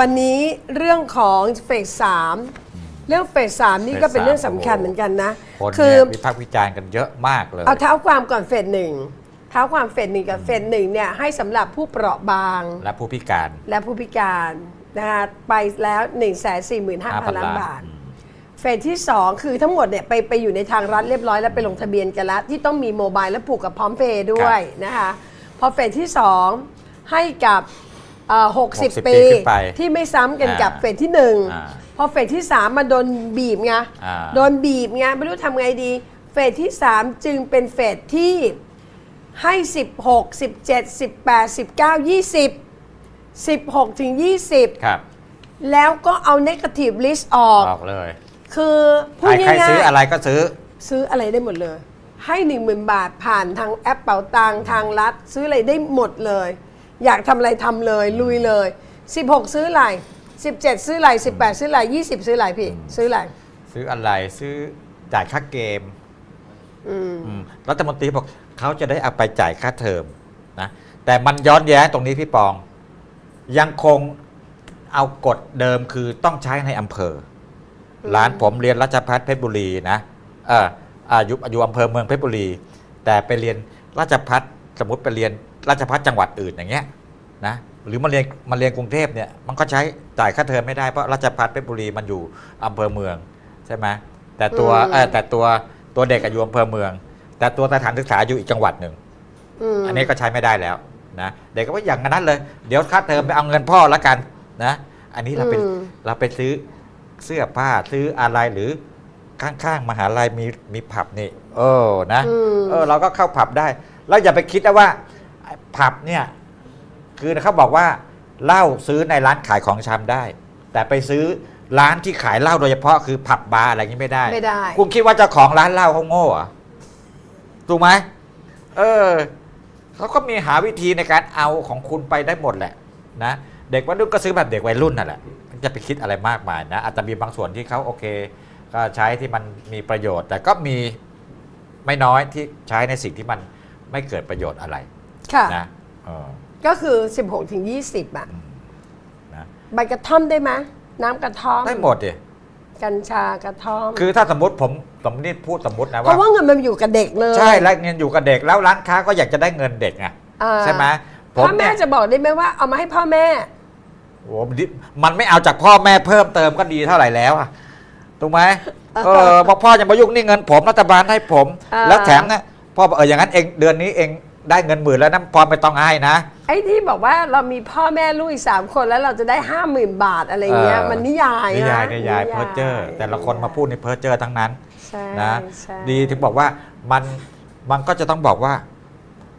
วันนี้เรื่องของเฟสสามเรื่องเฟสสามนี่ก็เป็นเฟสสามเรื่องสำคัญเหมือนกันนะ คนคืเนี่ยวิพากษ์วิจารณ์กันเยอะมากเลย เอาเท้าความก่อนเฟสหนึ่งเท้าความเฟสหนึ่งกับเฟสหนึ่งเนี่ยให้สำหรับผู้เปราะบาง และผู้พิการและผู้พิการนะคะไปแล้ว 1 4 5 0 0 0 5,000ล้านบาทอืมเฟสที่ 2 คือทั้งหมดเนี่ยไปไปอยู่ในทางรัฐเรียบร้อยแล้วไปลงทะเบียนกันแล้ว ที่ต้องมีโมบายและผูกกับพร้อมเพย์ด้วยนะคะพอเฟสที่ 2 ให้กับ เอ่อ60 60ปีปีขึ้นไปที่ไม่ซ้ำกันกับอ่าเฟสที่อ่า1พอเฟสที่ 3มาโดนบีบไงอ่า โดนบีบไงไม่รู้ทำไงดี เฟสที่ 3 จึงเป็นเฟสที่ให้ 16 17 18 19 20 16ถึง20ครับแล้วก็เอา negative list ออกออกเลยคือพูดใครใครง่ายซื้ออะไรก็ซื้อๆซื้ออะไรได้หมดเลย ให้ 1 0,000 บาทผ่านทางแอปเป๋าตังทางรัฐ ซื้ออะไรได้หมดเลย อยากทำอะไรทำเลยลุยเลย 16 ซื้ออะไร17 ซื้ออะไร18 ซื้ออะไร20 ซื้ออะไรพี่ ซื้ออะไรซื้ออะไรซื้อจ่ายค่าเกมอืม อืมรัฐมนตรีบอกเขาจะได้เอาไปจ่ายค่าเทอมนะแต่มันย้อนแย้งตรงนี้พี่ปอง ยังคงเอากฎเดิมคือต้องใช้ในอำเภออม ร้านผมเรียนราชพัฒเพชรบุรีนะเอออายุอายุอำเภอเมืองเพชรบุรี แต่ไปเรียนราชพัฒสมมติไปเรียน ราชพัฒจังหวัดอื่นอย่างเงี้ยนะหรือมาเรียนมาเรียนกรุงเทพเนี่ยมันก็ใช้จ่ายค่าเทอมไม่ได้เพราะราชพัฒเพชรบุรีมันอยู่อำเภอเมืองใช่ไหมแต่ตัวอืมเออแต่ตัวตัวเด็กอะอยู่อำเภอเมือง แต่ตัวสถานศึกษาอยู่อีกจังหวัดหนึ่งมอันนี้ก็ใช้ไม่ได้แล้วนะเด็กก็ว่าอย่างนั้นเลย เดี๋ยวค่าเทอมไปเอาเงินพ่อละกันนะ อันนี้เราไปอืมเราไปซื้อเสื้อผ้าซื้ออะไรหรือข้างๆมหาลัยมีมีผับนี่ เออนะอืมเออเราก็เข้าผับได้เราอย่าไปคิดนะว่าไอ้ ผับเนี่ยคือเขาบอกว่าเหล้าซื้อในร้านขายของชำได้ แต่ไปซื้อร้านที่ขายเหล้าโดยเฉพาะคือผับบาร์อะไรอย่างนี้ไม่ได้ไม่ได้ คุณคิดว่าเจ้าของร้านเหล้าเขาโง่เหรอถูกไหมเออเขาก็มีหาวิธีในการเอาของคุณไปได้หมดแหละนะเด็กวัยรุ่นก็ซื้อแบบเด็กวัยรุ่นนั่นแหละมันจะไปคิดอะไรมากมายนะอาจจะมีบางส่วนที่เขาโอเค ก็ใช้ที่มันมีประโยชน์ แต่ก็มีไม่น้อยที่ใช้ในสิ่งที่มันไม่เกิดประโยชน์อะไร ค่ะ นะเออก็คือ 16ถึง20 อะ นะใบกระท่อมได้ไหมน้ำกระท่อม ได้หมดดิกัญชากระท่อม คือถ้าสมมติผมสมมติพูดสมมตินะเพว่าราะว่าเงินมันอยู่กับเด็กเลยใช่แล้วเงินอยู่กับเด็กแล้วร้านค้าก็อยากจะได้เงินเด็กไงอ่าใช่ไหมผพ่มอแม่เนี่ยจะบอกได้ไหมว่าเอามาให้พ่อแม่ โอ้โหมันดิมันไม่เอาจากพ่อแม่เพิ่มเติมก็ดีเท่าไหร่แล้วอะถูกไหมเออบอกพ่อจะมายุ่งนี่เงินผมรัฐบาลให้ผม อ่า แล้วแถมนะพ่อบอกเอออย่างนั้นเองเดือนนี้เอง ได้เงินหมื่นแล้วนะพ่อไม่ต้องให้นะ ไอ้ที่บอกว่าเรามีพ่อแม่ลูกอีกสามคนแล้วเราจะได้ห้าหมื่นบาทอะไรเงี้ยเออ มันนิยายนิยายนะนิยายเพอเจอร์แต่ละคนมาพูดในเพอเจอร์ทั้งนั้นใช่นะใช่ดีถึงบอกว่ามันมันก็จะต้องบอกว่า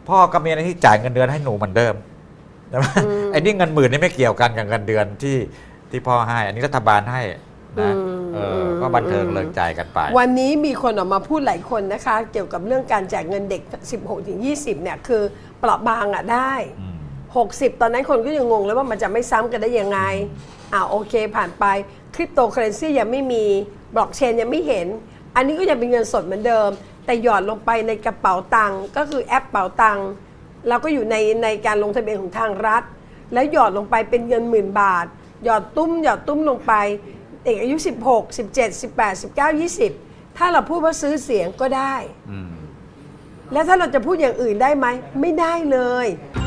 พ่อก็มีหน้าที่จ่ายเงินเดือนให้หนูเหมือนเดิมใช่ไหมไอ้นี่เงินหมื่นนี่ไม่เกี่ยวกันกับเงินเดือนที่ที่พ่อให้ อันนี้รัฐบาลให้ นะเออก็บันเทิงเลิกใจกันไป วันนี้มีคนออกมาพูดหลายคนนะคะ เกี่ยวกับเรื่องการแจกเงินเด็ก 16ถึง20 เนี่ย คือเปราะบางอะได้อืม60 ตอนนั้นคนก็ยังงงเลยว่ามันจะไม่ซ้ำกันได้ยังไงอ่าโอเคผ่านไปคริปโตเคอเรนซียังไม่มีบล็อกเชนยังไม่เห็น อันนี้ก็ยังเป็นเงินสดเหมือนเดิม แต่หยอดลงไปในกระเป๋าตังค์ก็คือแอปเป๋าตังค์เราก็อยู่ในในการลงทะเบียนของทางรัฐ แล้วหยอดลงไปเป็นเงินหมื่นบาท หยอดตุ้มหยอดตุ้มลงไป เด็กอายุ 16 17 18 19 20 ถ้าเราพูดว่าซื้อเสียงก็ได้ อืม แล้วถ้าเราจะพูดอย่างอื่นได้ไหม ไม่ได้เลยอื